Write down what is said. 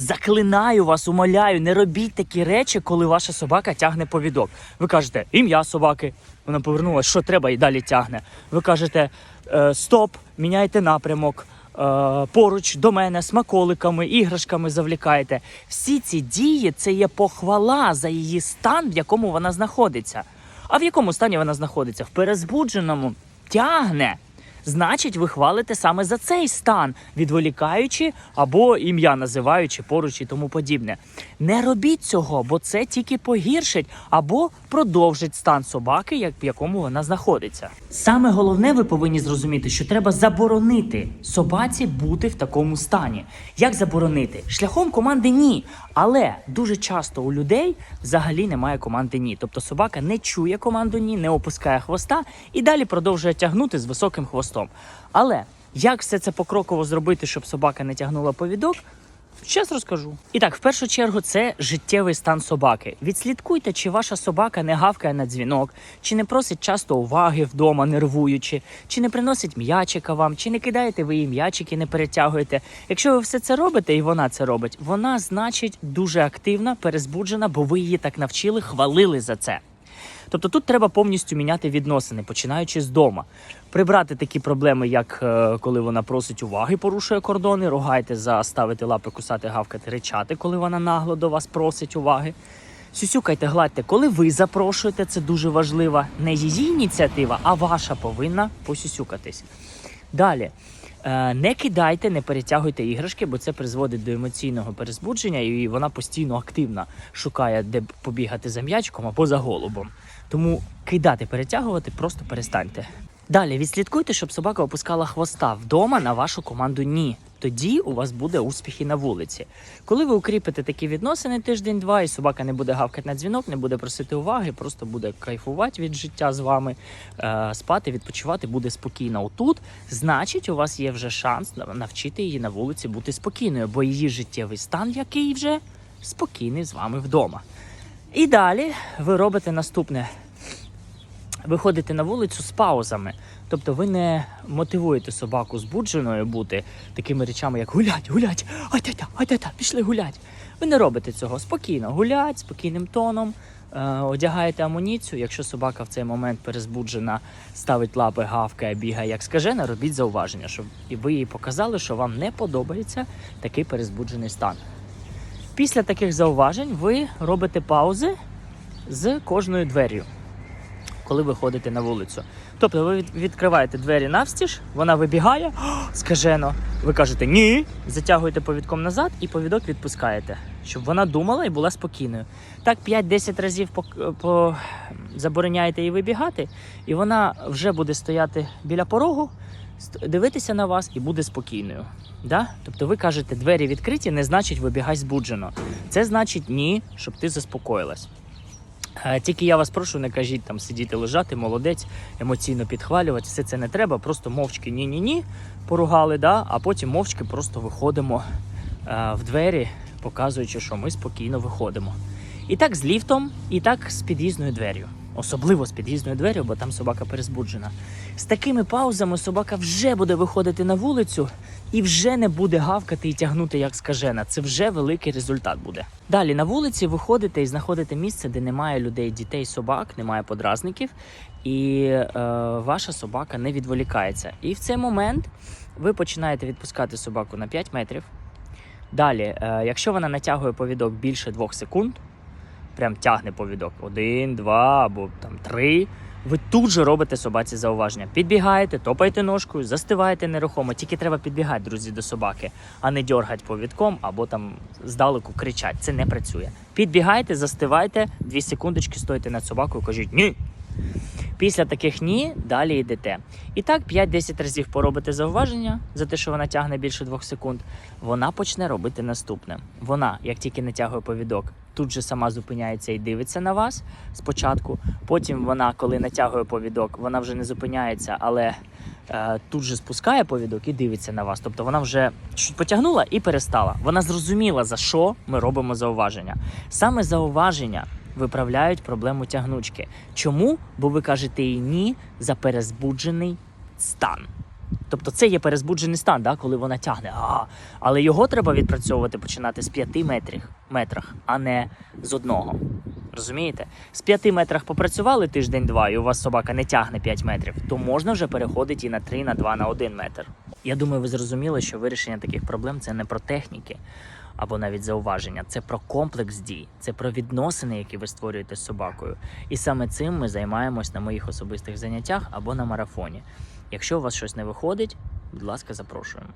Заклинаю вас, умоляю, не робіть такі речі, коли ваша собака тягне повідок. Ви кажете, ім'я собаки. Вона повернулась, що треба, і далі тягне. Ви кажете, «Е, стоп, міняйте напрямок. е, Поруч до мене смаколиками, іграшками завлікаєте. Всі ці дії це є похвала за її стан, в якому вона знаходиться. А в якому стані вона знаходиться? В перезбудженому тягне. Значить, ви хвалите саме за цей стан, відволікаючи або ім'я називаючи поруч і тому подібне. Не робіть цього, бо це тільки погіршить або продовжить стан собаки, як в якому вона знаходиться. Саме головне, ви повинні зрозуміти, що треба заборонити собаці бути в такому стані. Як заборонити? Шляхом команди ні. Але дуже часто у людей взагалі немає команди ні. Тобто собака не чує команду ні, не опускає хвоста і далі продовжує тягнути з високим хвостом. Але як все це покроково зробити, щоб собака не тягнула повідок? Щас розкажу. І так, в першу чергу, це життєвий стан собаки. Відслідкуйте, чи ваша собака не гавкає на дзвінок, чи не просить часто уваги вдома, нервуючи, чи не приносить м'ячика вам, чи не кидаєте ви їй м'ячики, не перетягуєте. Якщо ви все це робите, і вона це робить, вона значить дуже активна, перезбуджена, бо ви її так навчили, хвалили за це. Тобто тут треба повністю міняти відносини, починаючи з дома. Прибрати такі проблеми, як е, коли вона просить уваги, порушує кордони, ругайте за ставити лапи, кусати, гавкати, ричати, коли вона нагло до вас просить уваги. Сюсюкайте, гладьте, коли ви запрошуєте, це дуже важливо. Не її ініціатива, а ваша повинна посюсюкатись. Далі. Е, Не кидайте, не перетягуйте іграшки, бо це призводить до емоційного перезбудження, і вона постійно активна шукає, де побігати за м'ячком або за голубом. Тому кидати, перетягувати просто перестаньте. Далі відслідкуйте, щоб собака опускала хвоста вдома на вашу команду ні. Тоді у вас буде успіхи на вулиці. Коли ви укріпите такі відносини тиждень-два, і собака не буде гавкати на дзвінок, не буде просити уваги, просто буде кайфувати від життя з вами, е, спати, відпочивати буде спокійно. Отут, значить, у вас є вже шанс навчити її на вулиці бути спокійною, бо її життєвий стан, який вже спокійний з вами вдома. І далі ви робите наступне. Виходите на вулицю з паузами. Тобто ви не мотивуєте собаку збудженою бути такими речами, як гулять, гулять, ай-та-та, ай-та-та, пішли гулять. Ви не робите цього спокійно. Гулять, спокійним тоном, е, одягаєте амуніцію. Якщо собака в цей момент перезбуджена, ставить лапи, гавкає, бігає, як скажена, робіть зауваження, щоб і ви їй показали, що вам не подобається такий перезбуджений стан. Після таких зауважень ви робите паузи з кожною двер'ю коли ви ходите на вулицю. Тобто ви відкриваєте двері навстіж, вона вибігає, скажено. Ви кажете ні, затягуєте повідком назад і повідок відпускаєте, щоб вона думала і була спокійною. Так 5-10 разів по, по забороняєте їй вибігати, і вона вже буде стояти біля порогу, дивитися на вас і буде спокійною. Да? Тобто ви кажете, двері відкриті, не значить вибігай збуджено. Це значить ні, щоб ти заспокоїлась. Е, Тільки я вас прошу, не кажіть там сидіти лежати, молодець, емоційно підхвалювати. Все це не треба. Просто мовчки ні-ні-ні поругали, да? а потім мовчки просто виходимо е, в двері, показуючи, що ми спокійно виходимо. І так з ліфтом, і так з під'їзною двер'ю. Особливо з під'їзною двер'ю, бо там собака перезбуджена. З такими паузами собака вже буде виходити на вулицю і вже не буде гавкати і тягнути як скажена. Це вже великий результат буде. Далі на вулиці виходите і знаходите місце, де немає людей, дітей, собак, немає подразників, і е, ваша собака не відволікається. І в цей момент ви починаєте відпускати собаку на 5 метрів. Далі, е, якщо вона натягує повідок більше 2 секунд, прям тягне повідок один, два або там три. Ви тут же робите собаці зауваження. Підбігаєте, топаєте ножкою, застиваєте нерухомо. Тільки треба підбігати, друзі, до собаки, а не дьоргати повідком або там здалеку кричать. Це не працює. Підбігайте, застивайте, дві секундочки стоїте над собакою, кажіть ні. Після таких ні, далі йдете. І так 5-10 разів поробите зауваження за те, що вона тягне більше 2 секунд. Вона почне робити наступне. Вона, як тільки натягує повідок, тут же сама зупиняється і дивиться на вас спочатку. Потім вона, коли натягує повідок, вона вже не зупиняється, але е, тут же спускає повідок і дивиться на вас. Тобто вона вже потягнула і перестала. Вона зрозуміла, за що ми робимо зауваження. Саме зауваження виправляють проблему тягнучки. Чому? Бо ви кажете їй ні за перезбуджений стан. Тобто це є перезбуджений стан, да, коли вона тягне. А, але його треба відпрацьовувати починати з 5 метрів, метрах, а не з одного. Розумієте? З 5 метрах попрацювали тиждень-два, і у вас собака не тягне 5 метрів, то можна вже переходити і на 3, на 2, на 1 метр. Я думаю, ви зрозуміли, що вирішення таких проблем це не про техніки або навіть зауваження, це про комплекс дій, це про відносини, які ви створюєте з собакою. І саме цим ми займаємось на моїх особистих заняттях або на марафоні. Якщо у вас щось не виходить, будь ласка, запрошуємо.